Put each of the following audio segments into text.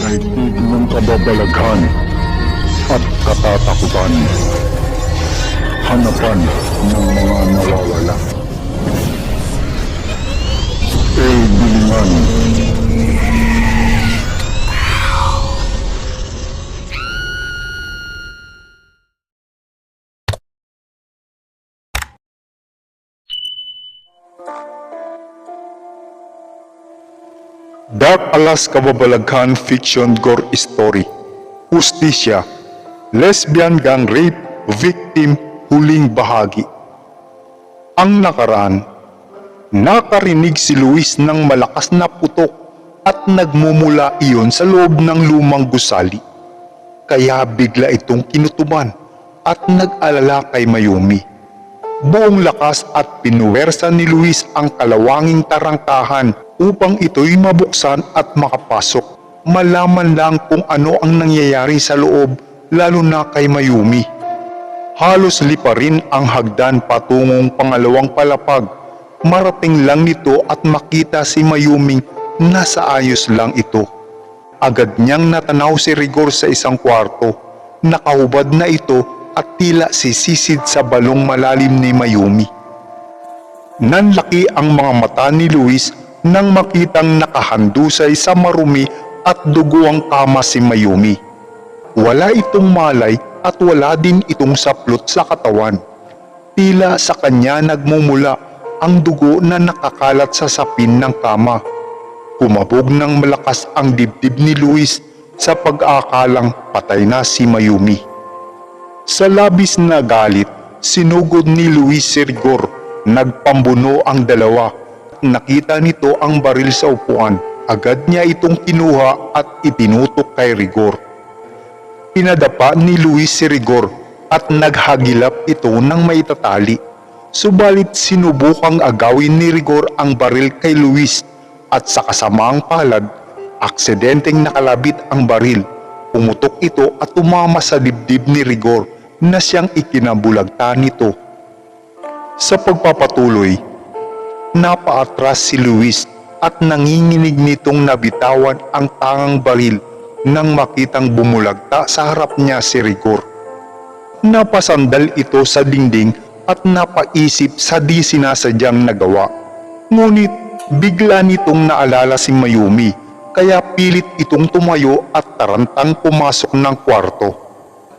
Daigdig ng kababalaghan at katatakutan. Hanapan ng mga nawawala. El Bilingan. Dark Alas Kababalaghan Fiction Gore Story Justisya Lesbian Gang Rape Victim Huling Bahagi Ang nakaraan Nakarinig si Luis ng malakas na putok at nagmumula iyon sa loob ng lumang gusali. Kaya bigla itong kinutuban at nag-alala kay Mayumi. Buong lakas at pinuwersa ni Luis ang kalawanging tarangkahan upang ito'y mabuksan at makapasok. Malaman lang kung ano ang nangyayari sa loob lalo na kay Mayumi. Halos lipa rin ang hagdan patungong pangalawang palapag. Marating lang nito at makita si Mayuming nasa ayos lang ito. Agad niyang natanaw si Rigor sa isang kwarto. Nakahubad na ito at tila sisisid sa balong malalim ni Mayumi. Nanlaki ang mga mata ni Luis nang makitang nakahandusay sa marumi at dugo ang kama si Mayumi. Wala itong malay at wala din itong saplot sa katawan. Tila sa kanya nagmumula ang dugo na nakakalat sa sapin ng kama. Kumabog ng malakas ang dibdib ni Luis sa pag-aakalang patay na si Mayumi. Sa labis na galit, sinugod ni Luis Sergor. Nagpambuno ang dalawa. Nakita nito ang baril sa upuan. Agad niya itong kinuha at itinutok kay Rigor. Pinadapa ni Luis si Rigor at naghagilap ito ng maitatali. Subalit sinubukang agawin ni Rigor ang baril kay Luis at sa kasamaang palad, aksidenteng nakalabit ang baril. Pumutok ito at tumama sa dibdib ni Rigor na siyang ikinabulagta nito. Sa pagpapatuloy, napaatras si Luis at nanginginig nitong nabitawan ang tangang baril nang makitang bumulagta sa harap niya si Rigor. Napasandal ito sa dingding at napaisip sa di sinasadyang nagawa. Ngunit bigla nitong naalala si Mayumi kaya pilit itong tumayo at tarantang pumasok ng kwarto.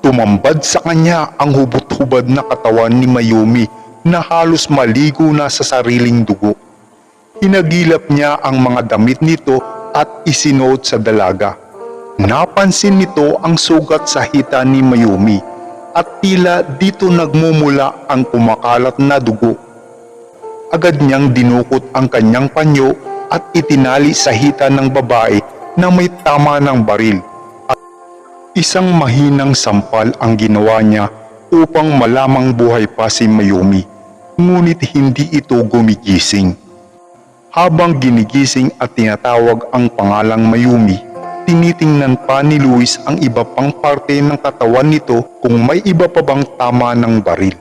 Tumambad sa kanya ang hubot-hubad na katawan ni Mayumi na halos maligo na sa sariling dugo. Hinagilap niya ang mga damit nito at isinuot sa dalaga. Napansin nito ang sugat sa hita ni Mayumi at tila dito nagmumula ang kumakalat na dugo. Agad niyang dinukot ang kanyang panyo at itinali sa hita ng babae na may tama ng baril. At isang mahinang sampal ang ginawa niya upang malamang buhay pa si Mayumi. Ngunit hindi ito gumigising. Habang ginigising at tinatawag ang pangalang Mayumi, tinitingnan pa ni Luis ang iba pang parte ng katawan nito kung may iba pa bang tama ng baril.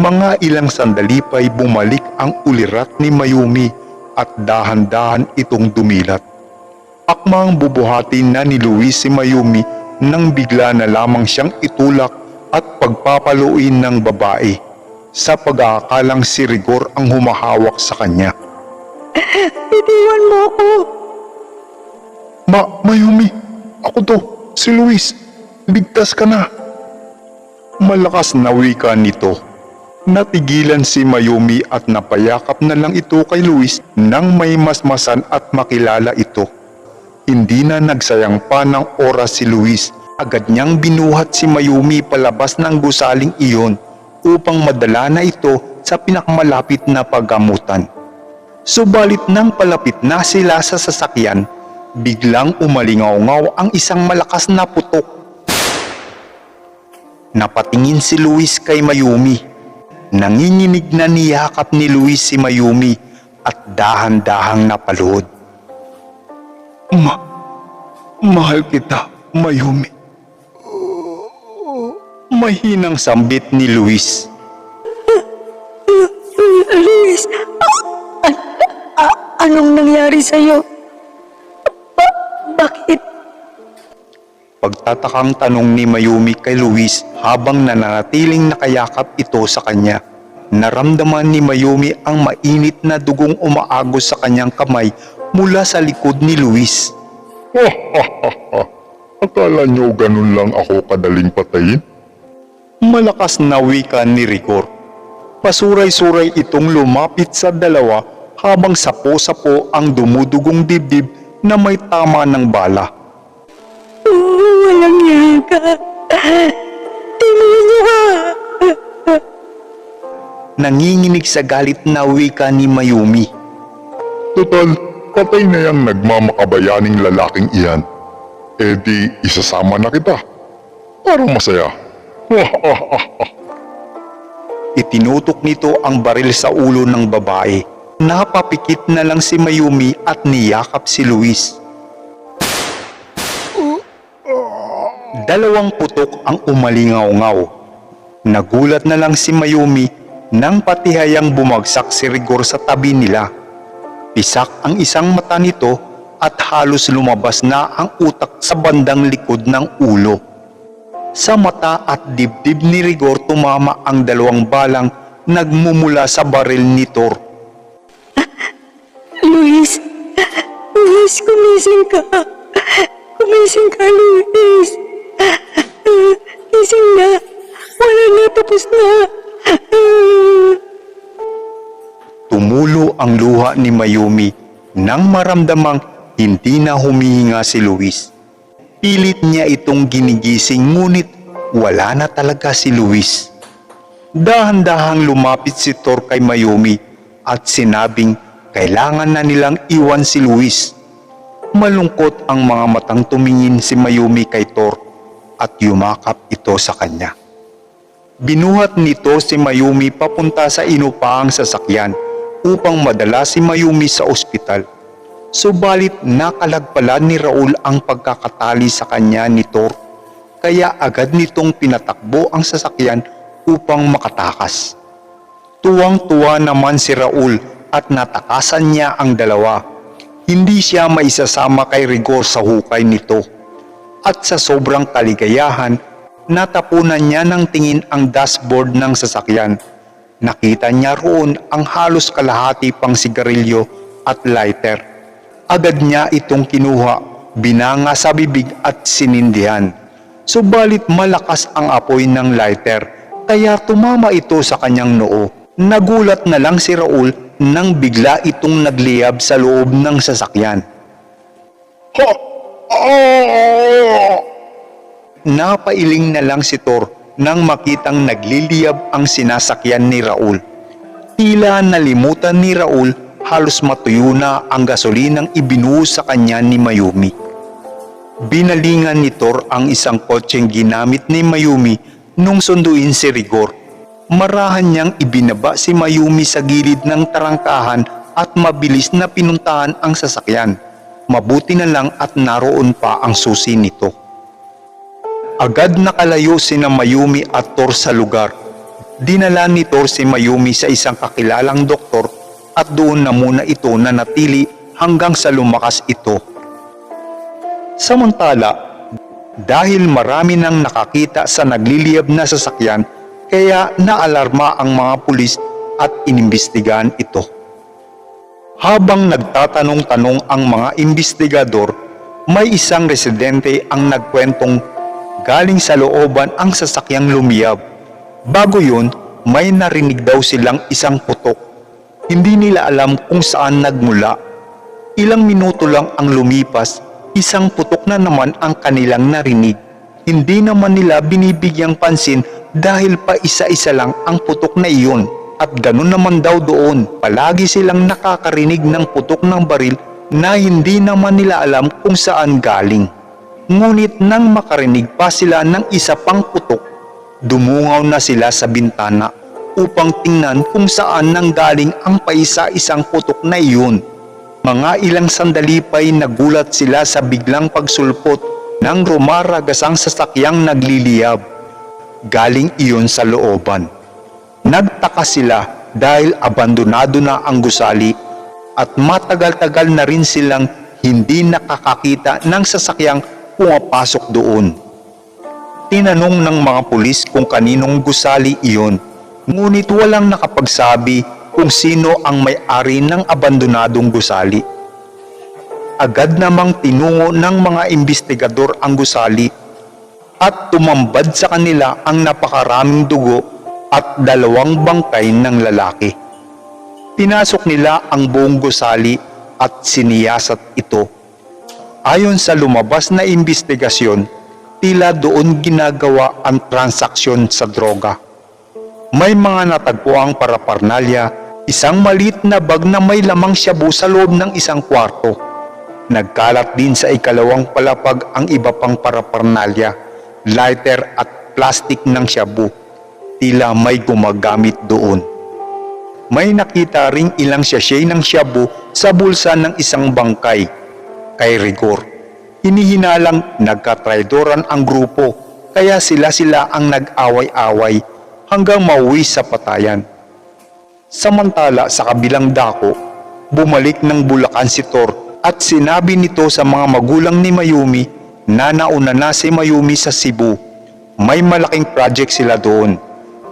Mga ilang sandali pa'y bumalik ang ulirat ni Mayumi at dahan-dahan itong dumilat. Akmang bubuhatin na ni Luis si Mayumi nang bigla na lamang siyang itulak at pagpapaluin ng babae sa pag-aakalang si Rigor ang humahawak sa kanya. Itiwan mo ako. Ma, Mayumi, ako to, si Luis. Ligtas ka na. Malakas na wika nito. Natigilan si Mayumi at napayakap na lang ito kay Luis nang may masmasan at makilala ito. Hindi na nagsayang pa ng oras si Luis. Agad niyang binuhat si Mayumi palabas ng gusaling iyon upang madala na ito sa pinakamalapit na paggamutan. Subalit nang palapit na sila sa sasakyan, biglang umalingaw ang isang malakas na putok. Napatingin si Luis kay Mayumi. Nanginginig na niyakap ni Luis si Mayumi at dahan-dahang napaluhod. Ma, mahal kita, Mayumi. Mahinang sambit ni Luis. Luis, Anong nangyari sa'yo? Ba- bakit? Pagtatakang tanong ni Mayumi kay Luis habang nananatiling nakayakap ito sa kanya. Naramdaman ni Mayumi ang mainit na dugong umaagos sa kanyang kamay mula sa likod ni Luis. Akala nyo ganun lang ako kadaling patayin? Malakas na wika ni Rigor. Pasuray-suray itong lumapit sa dalawa habang sapo-sapo ang dumudugong dibdib na may tama ng bala. Oo, walang niyo ka. Nanginginig sa galit na wika ni Mayumi. Total, patay na yung nagmamakabayaning lalaking iyan. E di, isasama na kita. Parang masaya. Itinutok nito ang baril sa ulo ng babae. Napapikit na lang si Mayumi at niyakap si Luis. Dalawang putok ang umalingaw-ngaw. Nagulat na lang si Mayumi nang patihayang bumagsak si Rigor sa tabi nila. Pisak ang isang mata nito at halos lumabas na ang utak sa bandang likod ng ulo. Sa mata at dibdib ni Rigor tumama ang dalawang balang nagmumula sa baril ni Thor. Luis. Luis, kumising ka. Kumising ka, Luis. Gising na. Wala na, tapos na. Tumulo ang luha ni Mayumi nang maramdamang hindi na humihinga si Luis. Pilit niya itong ginigising ngunit wala na talaga si Luis. Dahan-dahang lumapit si Thor kay Mayumi at sinabing kailangan na nilang iwan si Luis. Malungkot ang mga matang tumingin si Mayumi kay Thor at yumakap ito sa kanya. Binuhat nito si Mayumi papunta sa inupaang sasakyan upang madala si Mayumi sa ospital. Subalit nakalagpala ni Raul ang pagkakatali sa kanya ni Thor kaya agad nitong pinatakbo ang sasakyan upang makatakas. Tuwang-tuwa naman si Raul at natakasan niya ang dalawa. Hindi siya maisasama kay Rigor sa hukay nito. At sa sobrang kaligayahan, natapunan niya ng tingin ang dashboard ng sasakyan. Nakita niya roon ang halos kalahati pang sigarilyo at lighter. Agad niya itong kinuha, binanga sa bibig at sinindihan. Subalit malakas ang apoy ng lighter, kaya tumama ito sa kanyang noo. Nagulat na lang si Raul nang bigla itong nagliyab sa loob ng sasakyan. Ha! Napailing na lang si Thor nang makitang nagliliyab ang sinasakyan ni Raul. Tila nalimutan ni Raul halos matuyo na ang gasolinang ibinuhos sa kanya ni Mayumi. Binalingan ni Thor ang isang kotseng ginamit ni Mayumi nung sunduin si Rigor. Marahan niyang ibinaba si Mayumi sa gilid ng tarangkahan at mabilis na pinuntahan ang sasakyan. Mabuti na lang at naroon pa ang susi nito. Agad nakalayo sina Mayumi at Thor sa lugar. Dinala ni Thor si Mayumi sa isang kakilalang doktor at doon na muna ito na natili hanggang sa lumakas ito. Samantala, dahil marami nang nakakita sa nagliliyab na sasakyan, kaya naalarma ang mga pulis at inimbestigahan ito. Habang nagtatanong-tanong ang mga investigador, may isang residente ang nagkwentong galing sa looban ang sasakyang lumiyab. Bago yun, may narinig daw silang isang putok. Hindi nila alam kung saan nagmula. Ilang minuto lang ang lumipas, isang putok na naman ang kanilang narinig. Hindi naman nila binibigyang pansin dahil pa isa-isa lang ang putok na iyon. At ganun naman daw doon, palagi silang nakakarinig ng putok ng baril na hindi naman nila alam kung saan galing. Ngunit nang makarinig pa sila ng isa pang putok, dumungaw na sila sa bintana upang tingnan kung saan nanggaling ang paisa-isang putok na iyon. Mga ilang sandali pa'y nagulat sila sa biglang pagsulpot ng rumaragasang sasakyang nagliliyab. Galing iyon sa looban. Nagtaka sila dahil abandonado na ang gusali at matagal-tagal na rin silang hindi nakakakita ng sasakyang pumapasok doon. Tinanong ng mga pulis kung kaninong gusali iyon, ngunit walang nakapagsabi kung sino ang may-ari ng abandonadong gusali. Agad namang tinungo ng mga investigador ang gusali at tumambad sa kanila ang napakaraming dugo at dalawang bangkay ng lalaki. Pinasok nila ang buong gusali at siniyasat ito. Ayon sa lumabas na investigasyon, tila doon ginagawa ang transaksyon sa droga. May mga natagpuang paraparnalya, isang malit na bag na may lamang shabu sa loob ng isang kwarto. Nagkalat din sa ikalawang palapag ang iba pang paraparnalya, lighter at plastic ng shabu. Tila may gumagamit doon. May nakita ring ilang sachet ng shabu sa bulsa ng isang bangkay. Kay Rigor, hinihinalang nagkatraidoran ang grupo kaya sila-sila ang nag-away-away hanggang mauwi sa patayan. Samantala sa kabilang dako, bumalik ng Bulacan si Thor at sinabi nito sa mga magulang ni Mayumi na nauna na si Mayumi sa Cebu. May malaking project sila doon.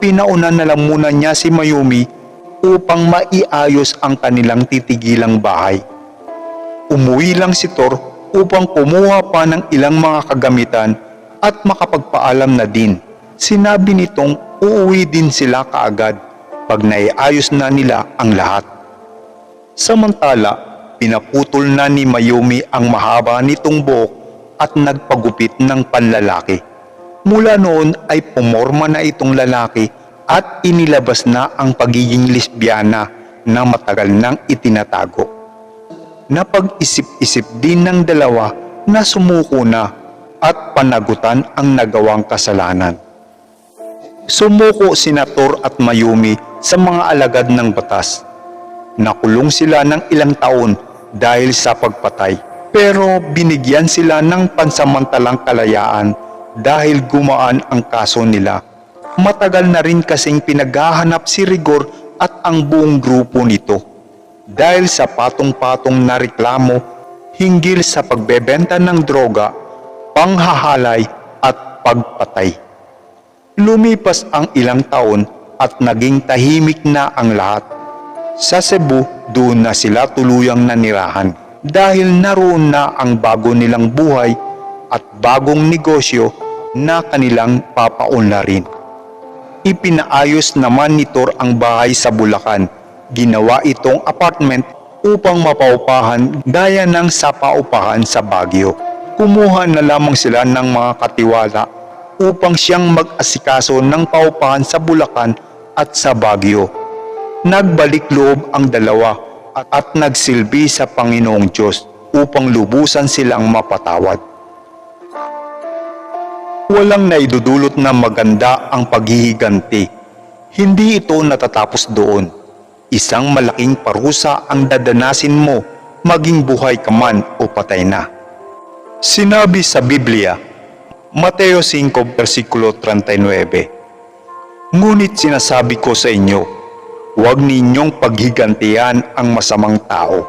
Pinauna na lang muna niya si Mayumi upang maiayos ang kanilang titigilang bahay. Umuwi lang si Thor upang kumuha pa ng ilang mga kagamitan at makapagpaalam na din. Sinabi nitong uuwi din sila kaagad pag naiayos na nila ang lahat. Samantala, pinaputol na ni Mayumi ang mahaba nitong buhok at nagpagupit ng panlalaki. Mula noon ay pumorma na itong lalaki at inilabas na ang pagiging lesbiana na matagal nang itinatago. Napag-isip-isip din ng dalawa na sumuko na at panagutan ang nagawang kasalanan. Sumuko si Nator at Mayumi sa mga alagad ng batas. Nakulong sila ng ilang taon dahil sa pagpatay. Pero binigyan sila ng pansamantalang kalayaan dahil gumaan ang kaso nila. Matagal na rin kasing pinaghahanap si Rigor at ang buong grupo nito dahil sa patong-patong na reklamo hinggil sa pagbebenta ng droga, panghahalay at pagpatay. Lumipas ang ilang taon at naging tahimik na ang lahat. Sa Cebu, doon na sila tuluyang nanirahan dahil naroon na ang bago nilang buhay at bagong negosyo na kanilang papaunlarin. Ipinaayos naman ni Tor ang bahay sa Bulacan. Ginawa itong apartment upang mapaupahan gaya ng sa paupahan sa Baguio. Kumuha na lamang sila ng mga katiwala upang siyang mag-asikaso ng paupahan sa Bulacan at sa Baguio. Nagbalik loob ang dalawa at, at nagsilbi sa Panginoong Diyos upang lubusan silang mapatawad. Walang naidudulot na maganda ang paghihiganti. Hindi ito natatapos doon. Isang malaking parusa ang dadanasin mo maging buhay ka man o patay na. Sinabi sa Biblia, Mateo 5 versikulo 39, Ngunit sinasabi ko sa inyo, huwag ninyong paghigantihan ang masamang tao.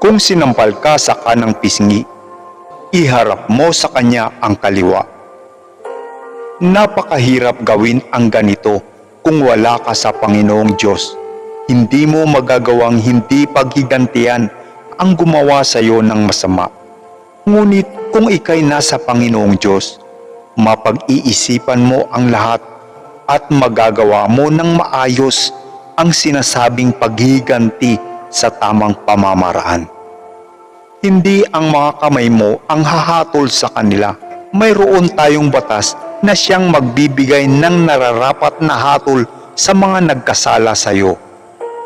Kung sinampal ka sa kanang pisngi, iharap mo sa kanya ang kaliwa. Napakahirap gawin ang ganito kung wala ka sa Panginoong Diyos. Hindi mo magagawang hindi paghigantihan ang gumawa sa iyo ng masama. Ngunit kung ikay nasa Panginoong Diyos, mapag-iisipan mo ang lahat at magagawa mo ng maayos ang sinasabing paghiganti sa tamang pamamaraan. Hindi ang mga kamay mo ang hahatol sa kanila. Mayroon tayong batas na siyang magbibigay ng nararapat na hatol sa mga nagkasala sa iyo.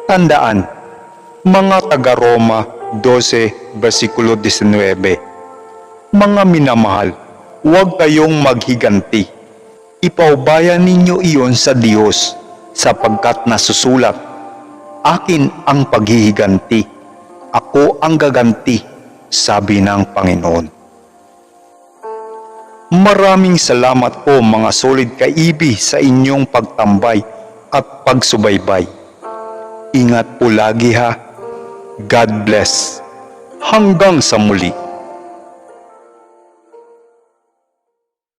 Tandaan, mga taga-Roma 12, versikulo 19. Mga minamahal, huwag kayong maghiganti. Ipaubayan ninyo iyon sa Diyos sapagkat nasusulat, Akin ang paghihiganti, ako ang gaganti, sabi ng Panginoon. Maraming salamat po mga solid kaibi sa inyong pagtambay at pagsubaybay. Ingat po lagi ha. God bless. Hanggang sa muli.